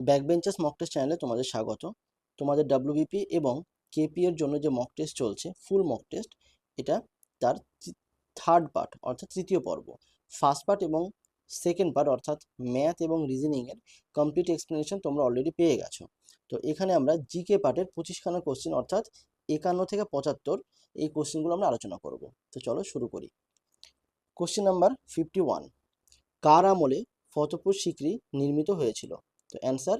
Back benchers mock test চ্যানেলে তোমাদের স্বাগত। তোমাদের ডাব্লিউবিপি এবং কেপি এর জন্য যে মক টেস্ট চলছে ফুল মক টেস্ট এটা তার থার্ড পার্ট অর্থাৎ তৃতীয় পর্ব। ফার্স্ট পার্ট এবং সেকেন্ড পার্ট অর্থাৎ ম্যাথ এবং রিজনিংয়ের কমপ্লিট এক্সপ্লেনেশন তোমরা অলরেডি পেয়ে গেছো। তো এখানে আমরা জিকে পার্টের পঁচিশখানা কোশ্চেন অর্থাৎ একান্ন থেকে পঁচাত্তর, এই কোশ্চেনগুলো আমরা আলোচনা করব। তো চলো শুরু করি। কোশ্চেন নাম্বার ফিফটি ওয়ান কার আমলে ফতেপুর সিকরি নির্মিত হয়েছিল? তো অ্যান্সার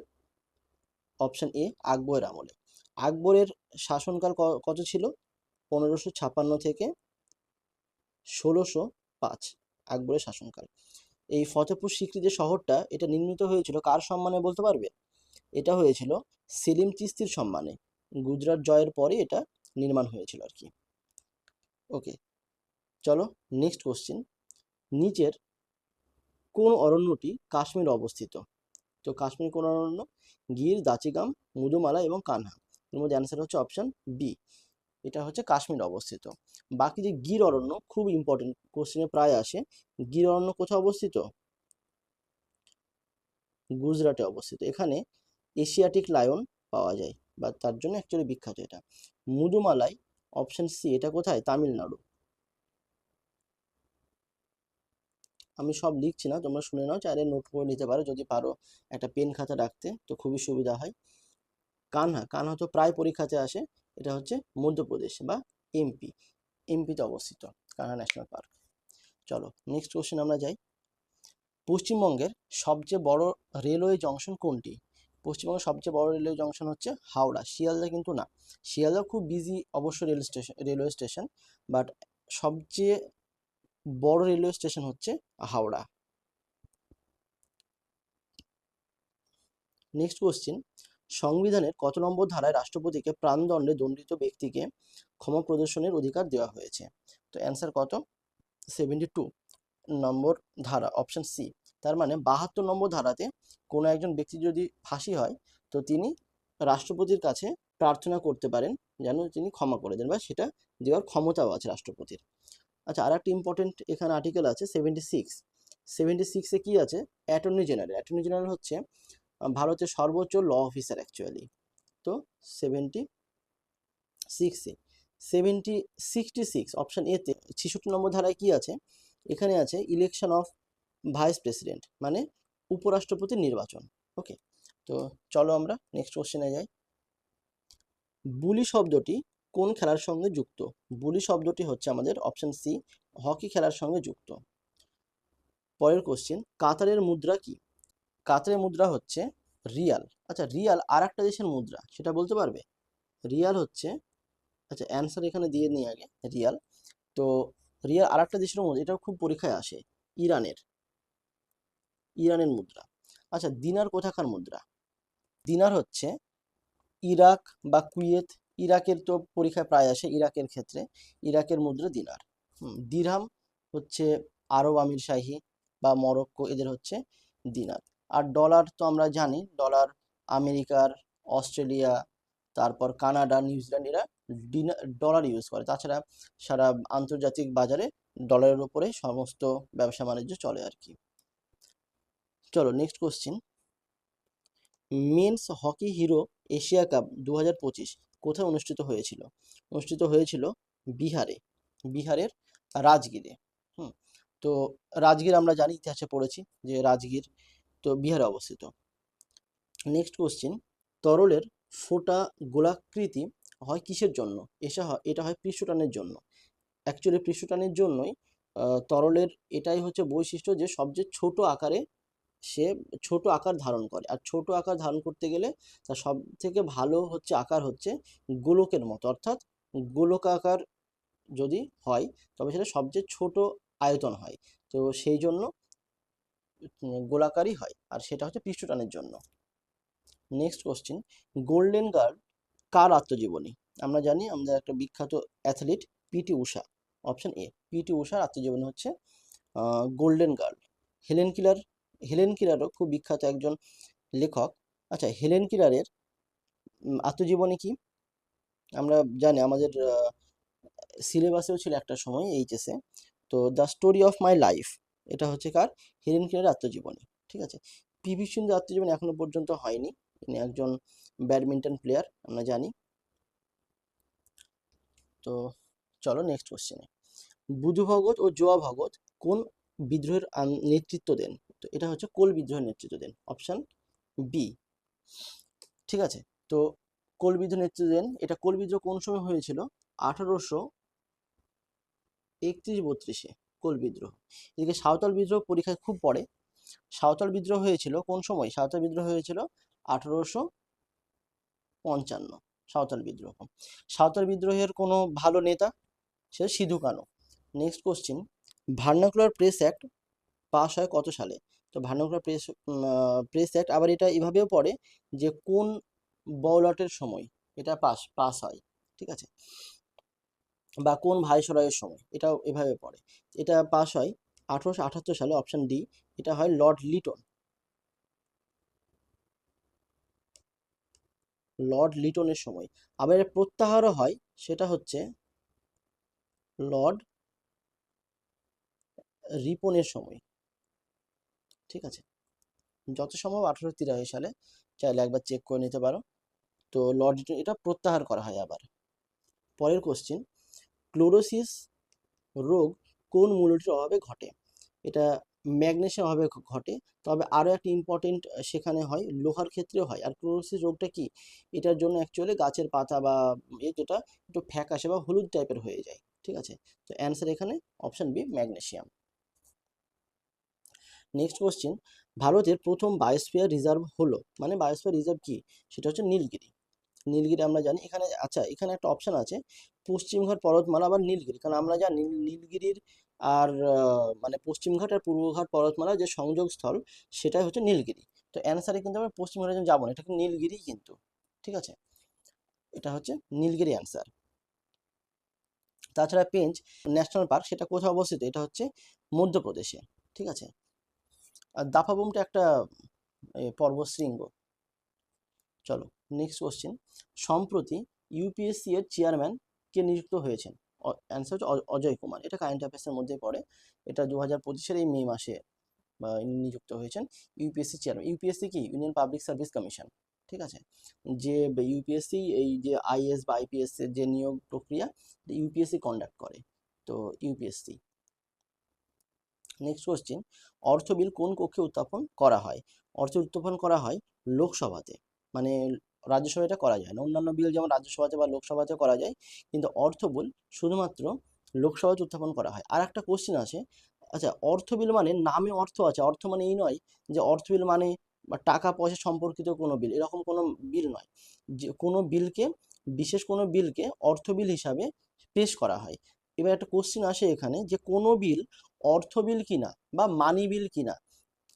অপশন এ আকবরের আমলে। আকবরের শাসনকাল কত ছিল? পনেরোশো ছাপান্ন থেকে ষোলোশো পাঁচ আকবরের শাসনকাল। এই ফতেপুর সিকরি যে শহরটা, এটা নির্মিত হয়েছিল কার সম্মানে বলতে পারবে? এটা হয়েছিল সেলিম চিস্তির সম্মানে। গুজরাট জয়ের পরে এটা নির্মাণ হয়েছিল আর কি। ওকে চলো নেক্সট কোশ্চেন নিচের কোন অরণ্যটি কাশ্মীরে অবস্থিত? তো কাশ্মীর কোন অরণ্য গির, দাচিগাম মুদুমালা এবং কানহা। এর মধ্যে অ্যান্সার হচ্ছে অপশন বি এটা হচ্ছে কাশ্মীর অবস্থিত। বাকি যে গির অরণ্য, খুব ইম্পর্টেন্ট কোশ্চেনে প্রায় আসে। গির অরণ্য কোথায় অবস্থিত? গুজরাটে অবস্থিত। এখানে এশিয়াটিক লায়ন পাওয়া যায়, বা তার জন্য অ্যাকচুয়ালি বিখ্যাত এটা। মুদুমালাই অপশন সি এটা কোথায়? তামিলনাড়ু। আমি সব লিখছি না, তোমরা শুনে নাও, চাইলে নোট করে নিতে পারো যদি পারো একটা পেন খাতা রাখতে, তো খুবই সুবিধা হয়। কানহা কানহা তো প্রায় পরীক্ষাতে আসে, এটা হচ্ছে মধ্যপ্রদেশ বা এমপি এমপিতে অবস্থিত, কানহা ন্যাশনাল পার্ক চলো নেক্সট কোশ্চেন আমরা যাই। পশ্চিমবঙ্গের সবচেয়ে বড় রেলওয়ে জংশন কোনটি? পশ্চিমবঙ্গের সবচেয়ে বড় রেলওয়ে জংশন হচ্ছে হাওড়া, শিয়ালদা কিন্তু না। শিয়ালদা খুব বিজি অবশ্য rail station railway station but সবচেয়ে বড় রেলওয়ে স্টেশন হচ্ছে হাওড়া। নেক্সট কোশ্চিন সংবিধানের কত নম্বর ধারায় রাষ্ট্রপতিকে প্রাণদণ্ডে দণ্ডিত ব্যক্তিকে ক্ষমা প্রদর্শনের অধিকার দেওয়া হয়েছে? তো অ্যান্সার কত? সেভেন্টি টু নম্বর ধারা অপশন সি তার মানে বাহাত্তর নম্বর ধারাতে কোনো একজন ব্যক্তি যদি ফাঁসি হয়, তো তিনি রাষ্ট্রপতির কাছে প্রার্থনা করতে পারেন যেন তিনি ক্ষমা করে দেন বা সেটা দেওয়ার ক্ষমতাও আছে রাষ্ট্রপতির। আচ্ছা আর একটা ইম্পর্টেন্ট এখানে আর্টিকেল আছে সেভেন্টি সিক্স সেভেন্টি সিক্সে কী আছে? অ্যাটর্নি জেনারেল অ্যাটর্নি জেনারেল হচ্ছে ভারতের সর্বোচ্চ ল অফিসার অ্যাকচুয়ালি তো সেভেন্টি সিক্সে সেভেন্টি সিক্সটি সিক্স অপশান এতে ছেষট্টি নম্বর ধারায় কী আছে? এখানে আছে ইলেকশন অফ ভাইস প্রেসিডেন্ট মানে উপরাষ্ট্রপতির নির্বাচন। ওকে তো, চলো আমরা নেক্সট কোশ্চেনে যাই। বুলি শব্দটি কোন খেলার সঙ্গে যুক্ত? বুলি শব্দটি হচ্ছে আমাদের অপশন সি হকি খেলার সঙ্গে যুক্ত। পরের কোশ্চেন কাতারের মুদ্রা কি? কাতারের মুদ্রা হচ্ছে রিয়াল। আচ্ছা রিয়াল আর একটা দেশের মুদ্রা, সেটা বলতে পারবে? রিয়াল হচ্ছে আচ্ছা অ্যান্সার এখানে দিয়ে নিই আগে, রিয়াল। তো রিয়াল আর একটা দেশের মুদ্রা, এটাও খুব পরীক্ষায় আসে, ইরানের। ইরানের মুদ্রা। আচ্ছা দিনার কোথাকার মুদ্রা? দিনার হচ্ছে ইরাক বা কুয়েত ইরাকের তো পরীক্ষায় প্রায় আসে ইরাকের ক্ষেত্রে, ইরাকের মুদ্রা দিনার। দিরহাম হচ্ছে আরব আমির শাহী বা মরক্কো এদের হচ্ছে দিনার। আর ডলার তো আমরা জানি, ডলার আমেরিকার, অস্ট্রেলিয়া, তারপর কানাডা, নিউজিল্যান্ড এরা ডলার ইউজ করে। তাছাড়া সারা আন্তর্জাতিক বাজারে ডলারের উপরে সমস্ত ব্যবসা বাণিজ্য চলে আর কি। চলো next question men's hockey hero Asia cup দু হাজার পঁচিশ কোথায় অনুষ্ঠিত হয়েছিল? অনুষ্ঠিত হয়েছিল বিহারে, বিহারের রাজগীরে। হুম, তো রাজগীর আমরা জানি, ইতিহাসে পড়েছি যে রাজগীর তো বিহারে অবস্থিত। নেক্সট কোশ্চিন তরলের ফোটা গোলাকৃতি হয় কিসের জন্য? এসা হয়, এটা হয় পৃষ্ঠটানের জন্য। অ্যাকচুয়ালি পৃষ্ঠটানের জন্যই তরলের এটাই হচ্ছে বৈশিষ্ট্য যে সবচেয়ে ছোট আকারে সে ছোট আকার ধারণ করে। আর ছোট আকার ধারণ করতে গেলে তার সব থেকে ভালো হচ্ছে আকার হচ্ছে গোলকের মতো। অর্থাৎ গোলক আকার যদি হয়, তবে সেটা সবচেয়ে ছোট আয়তন হয়। তো সেই জন্য গোলাকারই হয়। আর সেটা হচ্ছে পৃষ্ঠটানের জন্য। নেক্সট কোশ্চিন গোল্ডেন গার্ল কার আত্মজীবনী? আমরা জানি আমাদের একটা বিখ্যাত athlete PT Usha option A PT উষার আত্মজীবনী হচ্ছে golden girl Helen Keller Helen কিলারও খুব বিখ্যাত একজন লেখক। আচ্ছা হেলেন কিলারের উম, আত্মজীবনী কি? আমরা জানি আমাদের সিলেবাসেও ছিল একটা সময় এইচএসে তো the story of my life এটা হচ্ছে কার? হেলেন কিলারের আত্মজীবনী ঠিক আছে? পিভি সিন্ধু আত্মজীবন এখনও পর্যন্ত হয়নি। ইনি একজন ব্যাডমিন্টন প্লেয়ার আমরা জানি। তো চলো নেক্সট কোশ্চেনে বুধু ভগত ও জোয়া ভগত কোন বিদ্রোহের নেতৃত্ব দেন? তো এটা হচ্ছে কোল বিদ্রোহের নেতৃত্ব দেন। Option B. ঠিক আছে? তো কোল বিদ্রোহ নেতৃত্ব দেন। এটা কোল বিদ্রোহ কোন সময় হয়েছিল? আঠারোশো একত্রিশ বত্রিশে কোল বিদ্রোহ। এদিকে সাঁওতাল বিদ্রোহ পরীক্ষায় খুব পড়ে। সাঁওতাল বিদ্রোহ হয়েছিল কোন সময়? সাঁওতাল বিদ্রোহ হয়েছিল আঠারোশো পঞ্চান্ন। সাঁওতাল বিদ্রোহ। সাঁওতাল বিদ্রোহের কোনো ভালো নেতা? সে Sidhu Kanhu. Next question vernacular press act pass হয় কত সালে? তো ভার্নাকুলার প্রেস প্রেস অ্যাক্ট আবার এটা এভাবেও পড়ে যে কোন বওলটের সময় এটা পাস পাস হয়, ঠিক আছে? বা কোন ভাইসরয়ের সময়, এটাও এভাবে পড়ে। এটা পাস হয় আঠারোশো আটাত্তর সালে অপশান ডি এটা হয় লর্ড লিটন। লর্ড লিটনের সময়। আবার প্রত্যাহারও হয়, সেটা হচ্ছে লর্ড রিপনের সময়। ঠিক আছে? যত সম্ভব আঠারোশো তিরাশি সালে চাইলে একবার চেক করে নিতে পারো। তো লর্ড এটা প্রত্যাহার করা হয় আবার। পরের কোশ্চিন ক্লোরোসিস রোগ কোন মূলটির অভাবে ঘটে? এটা ম্যাগনেশিয়াম অভাবে ঘটে। তবে আরও একটা ইম্পর্টেন্ট সেখানে হয়, লোহার ক্ষেত্রেও হয়। আর ক্লোরোসিস রোগটা কি? এটার জন্য অ্যাকচুয়ালি গাছের পাতা বা এ যেটা একটু ফ্যাকাশে বা হলুদ টাইপের হয়ে যায়। ঠিক আছে? তো অ্যান্সার এখানে option B magnesium. Next question ভারতের প্রথম বায়োস্ফিয়ার রিজার্ভ হলো মানে বায়োস্ফিয়ার রিজার্ভ কি? সেটা হচ্ছে নীলগিরি। নীলগিরি আমরা জানি এখানে আচ্ছা এখানে একটা অপশন আছে পশ্চিমঘাট পর্বতমালা আবার নীলগিরি। কারণ আমরা জানি নীলগিরির আর মানে পশ্চিমঘাট আর পূর্বঘাট পর্বতমালার যে সংযোগস্থল সেটাই হচ্ছে নীলগিরি। তো অ্যান্সারে কিন্তু আমরা পশ্চিমঘাটের জন্য যাব না, এটা কিন্তু নীলগিরি কিন্তু, ঠিক আছে? এটা হচ্ছে নীলগিরি অ্যান্সার তাছাড়া পেঞ্চ ন্যাশনাল পার্ক সেটা কোথায় অবস্থিত? এটা হচ্ছে মধ্যপ্রদেশে, ঠিক আছে? আর দাফাবুমটা একটা এ, পর্বতশৃঙ্গ চলো নেক্সট কোশ্চেন সম্প্রতি ইউপিএসসি এর চেয়ারম্যান কে নিযুক্ত হয়েছেন? অ্যান্সার হচ্ছে অজয় কুমার। এটা কারেন্ট অ্যাফেয়ার্সের মধ্যে পড়ে। এটা দু হাজার পঁচিশের এই মে মাসে নিযুক্ত হয়েছেন ইউপিএসসি চেয়ারম্যান ইউপিএসসি কি? ইউনিয়ন পাবলিক সার্ভিস কমিশন ঠিক আছে? যে ইউপিএসসি এই যে আইএস বা আইপিএস যে নিয়োগ প্রক্রিয়া ইউপিএসসি কন্ডাক্ট করে। তো ইউপিএসসি নেক্সট কোশ্চেন অর্থ বিল কোন কক্ষে উত্থাপন করা হয়? অর্থ উত্থাপন করা হয় লোকসভাতে। মানে রাজ্যসভায় এটা করা যায় না। অন্যান্য বিল যেমন রাজ্যসভাতে বা লোকসভাতে করা যায়। কিন্তু অর্থ বিল শুধুমাত্র লোকসভাতে উত্থাপন করা হয়। আর একটা কোশ্চেন আছে আচ্ছা অর্থ বিল মানে নামে অর্থ আছে। অর্থ মানে এই নয় যে অর্থ বিল মানে বা টাকা পয়সা সম্পর্কিত কোনো বিল। এরকম কোনো বিল নয়। যে কোনো বিলকে, বিশেষ কোনো বিলকে অর্থ বিল হিসাবে পেশ করা হয়। এবার একটা কোশ্চেন আসে এখানে যে কোনো বিল অর্থ বিল কিনা বা মানি বিল কিনা,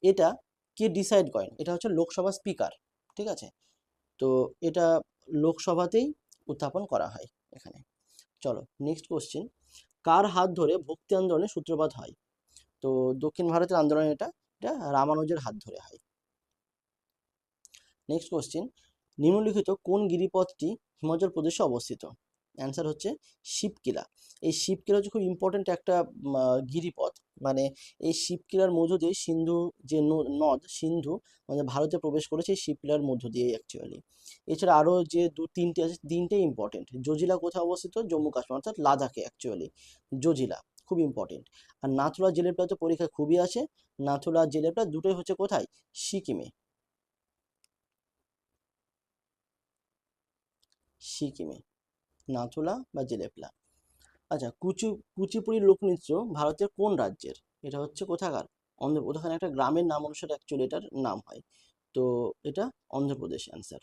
এটা কে ডিসাইড করেন? এটা হচ্ছে লোকসভা স্পিকার ঠিক আছে? তো এটা লোকসভাতেই উত্থাপন করা হয় এখানে। চলো নেক্সট কোশ্চেন কার হাত ধরে ভক্তি আন্দোলনের সূত্রপাত হয়? তো দক্ষিণ ভারতের আন্দোলন এটা এটা রামানুজের হাত ধরে হয়। নেক্সট কোশ্চেন নিম্নলিখিত কোন গিরিপথটি হিমাচল প্রদেশে অবস্থিত? অ্যান্সার হচ্ছে শিবকিলা। এই শিবকিলা হচ্ছে খুব ইম্পর্ট্যান্ট একটা গিরিপথ। মানে এই শিবকিলার মধ্য দিয়ে সিন্ধু যে নদ, সিন্ধু মানে ভারতে প্রবেশ করেছে এই শিবকিলার মধ্য দিয়ে অ্যাকচুয়ালি এছাড়া আরও যে দু, তিনটে আছে তিনটে ইম্পর্টেন্ট জজিলা কোথায় অবস্থিত? জম্মু কাশ্মীর, অর্থাৎ লাদাখে অ্যাকচুয়ালি জজিলা, খুব ইম্পর্টেন্ট আর নাথুলা জেলের প্রায় তো পরীক্ষা খুবই আছে। নাথুলা জেলের প্রায় দুটোই হচ্ছে কোথায়? সিকিমে। সিকিমে। নাথুলা বা জেলেপলা। আচ্ছা কুচি কুচিপুড়ি লোকনৃত্য ভারতের কোন রাজ্যের? এটা হচ্ছে কোথাকার? অন্ধ্র, ওখানে একটা গ্রামের নাম অনুসারে অ্যাকচুয়ালি এটার নাম হয়। তো এটা অন্ধ্রপ্রদেশ অ্যান্সার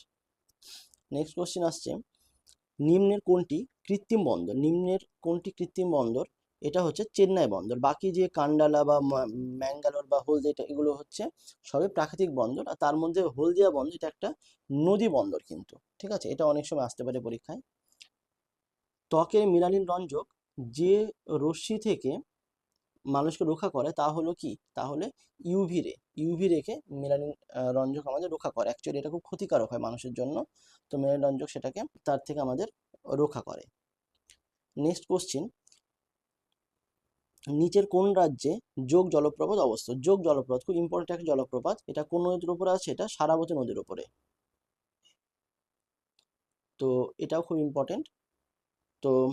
নেক্সট কোশ্চেন আসছে, নিম্নের কোনটি কৃত্রিম বন্দর? নিম্নের কোনটি কৃত্রিম বন্দর? এটা হচ্ছে চেন্নাই বন্দর। বাকি যে কান্ডালা বা ম্যাঙ্গালোর বা হলদিয়া এগুলো হচ্ছে সবই প্রাকৃতিক বন্দর। আর তার মধ্যে হলদিয়া বন্দর, এটা একটা নদী বন্দর কিন্তু। ঠিক আছে? এটা অনেক সময় আসতে পারে পরীক্ষায়। ত্বকের মেলানিন রঞ্জক যে রশ্মি থেকে মানুষকে রক্ষা করে তা হলো কি? তাহলে ইউভি রে ইউভি রেখে মেলানিন রঞ্জক আমাদের রক্ষা করে। অ্যাকচুয়ালি এটা খুব ক্ষতিকারক হয় মানুষের জন্য। তো মেলানিন রঞ্জক সেটাকে তার থেকে আমাদের রক্ষা করে। নেক্সট কোশ্চিন নিচের কোন রাজ্যে যোগ জলপ্রপাত অবস্থিত? যোগ জলপ্রপাত খুব ইম্পর্টেন্ট একটা জলপ্রপাত। এটা কোন নদীর উপরে আছে? এটা সারাবতী নদীর উপরে। তো এটাও খুব ইম্পর্টেন্ট তো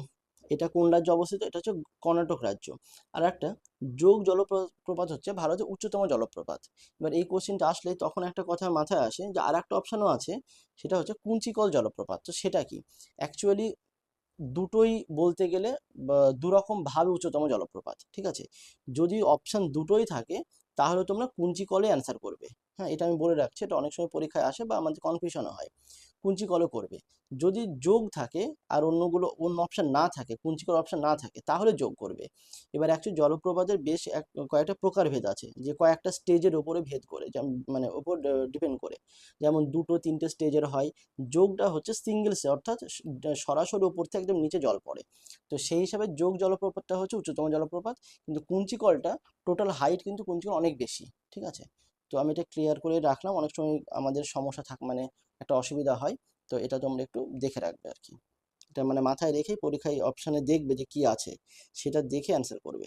এটা কোন রাজ্যে অবস্থিত? এটা হচ্ছে কর্ণাটক রাজ্য। আর একটা যোগ জলপ্রপাত হচ্ছে ভারতের উচ্চতম জলপ্রপাত। এবার এই কোশ্চেনটা আসলে তখন একটা কথা মাথায় আসে যে আর একটা অপশানও আছে, সেটা হচ্ছে কুঞ্চিকল জলপ্রপাত। তো সেটা কি? অ্যাকচুয়ালি দুটোই বলতে গেলে বা- দুরকম ভাবে উচ্চতম জলপ্রপাত, ঠিক আছে? যদি অপশান দুটোই থাকে, তাহলে তোমরা কুঞ্চিকলে অ্যান্সার করবে। হ্যাঁ এটা আমি বলে রাখছি। এটা অনেক সময় পরীক্ষায় আসে বা আমাদের কনফিউশনও হয়। কুঞ্চিকলে করবে। যদি যোগ থাকে আর অন্যগুলো, অন্য অপশান না থাকে কুঞ্চিকল অপশান না থাকে, তাহলে যোগ করবে। এবার অ্যাকচুয়ালি জলপ্রপাতের বেশ এক, কয়েকটা প্রকারভেদ আছে, যে কয়েকটা স্টেজের ওপরে ভেদ করে মানে ওপর ডিপেন্ড করে। যেমন দুটো, তিনটে স্টেজের হয়, যোগটা হচ্ছে সিঙ্গেল অর্থাৎ সরাসরি উপর থেকে একদম নিচে জল পড়ে। তো সেই হিসাবে যোগ জলপ্রপাতটা হচ্ছে উচ্চতম জলপ্রপাত, কিন্তু কুঞ্চিকলটা টোটাল হাইট কিন্তু কুঞ্চিকল অনেক বেশি, ঠিক আছে? তো আমি এটা ক্লিয়ার করে রাখলাম। অনেক সময় আমাদের সমস্যা থাক মানে একটা অসুবিধা হয়, তো এটা তোমরা একটু দেখে রাখবে আর কি এটা মানে মাথায় রেখেই পরীক্ষায় অপশানে দেখবে যে কি আছে, সেটা দেখে অ্যান্সার করবে।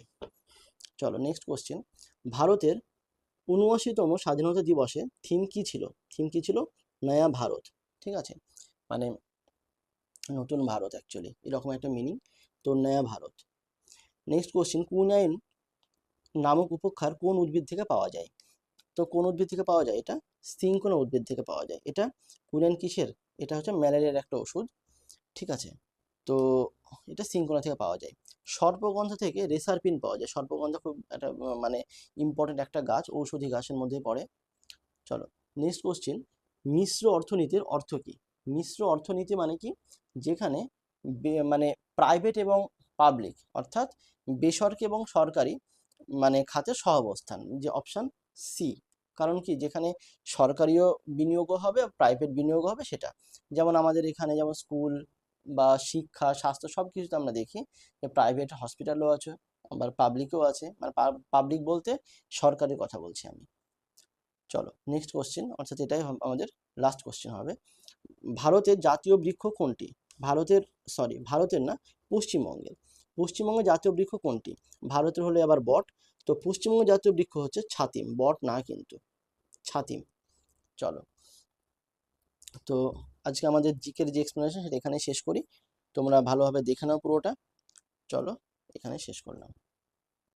চলো নেক্সট কোশ্চেন ভারতের উনআশিতম স্বাধীনতা দিবসে থিম কি ছিল? থিম কি ছিল? নয়া ভারত, ঠিক আছে? মানে নতুন ভারত অ্যাকচুয়ালি এরকম একটা মিনিং তো নয়া ভারত। নেক্সট কোশ্চেন কুনাইন নামক উপক্ষার কোন উদ্ভিদ থেকে পাওয়া যায়? তো কোন উদ্ভিদ থেকে পাওয়া যায়? এটা সিঙ্কোনা উদ্ভিদ থেকে পাওয়া যায়। এটা কুনাইন কিসের? এটা হচ্ছে ম্যালেরিয়ার একটা ওষুধ। ঠিক আছে? তো এটা সিঙ্কোনা থেকে পাওয়া যায়? সর্পগন্ধা থেকে রেসারপিন পাওয়া যায়। সর্পগন্ধা খুব একটা মানে ইম্পর্টেন্ট একটা গাছ, ঔষধি গাছের মধ্যে পড়ে। চলো নেক্সট কোশ্চেন মিশ্র অর্থনীতির অর্থ কী? মিশ্র অর্থনীতি মানে কি? যেখানে মানে প্রাইভেট এবং পাবলিক অর্থাৎ বেসরকারি এবং সরকারি মানে খাতে সহাবস্থান। যে অপশান সি কারণ কি? যেখানে সরকারিও বিনিয়োগও হবে প্রাইভেট বিনিয়োগ হবে সেটা। যেমন আমাদের এখানে যেমন স্কুল বা শিক্ষা, স্বাস্থ্য সব কিছুতে আমরা দেখি যে প্রাইভেট হসপিটালও আছে, আবার পাবলিকও আছে। মানে পাবলিক বলতে সরকারের কথা বলছি আমি। চলো নেক্সট কোশ্চেন অর্থাৎ এটাই আমাদের লাস্ট কোশ্চেন হবে। ভারতের জাতীয় বৃক্ষ কোনটি? ভারতের সরি ভারতের না, পশ্চিমবঙ্গের। পশ্চিমবঙ্গের জাতীয় বৃক্ষ কোনটি? ভারতের হলে আবার বট তো পশ্চিমবঙ্গ জাতীয় বৃক্ষ হচ্ছে ছাতিম, বট না কিন্তু ছাতিম। চলো। তো আজকে আমাদের জিকের যে এক্সপ্লেনেশন সেটা এখানে শেষ করি। তোমরা ভালোভাবে দেখে নাও পুরোটা। চলো এখানে শেষ করলাম।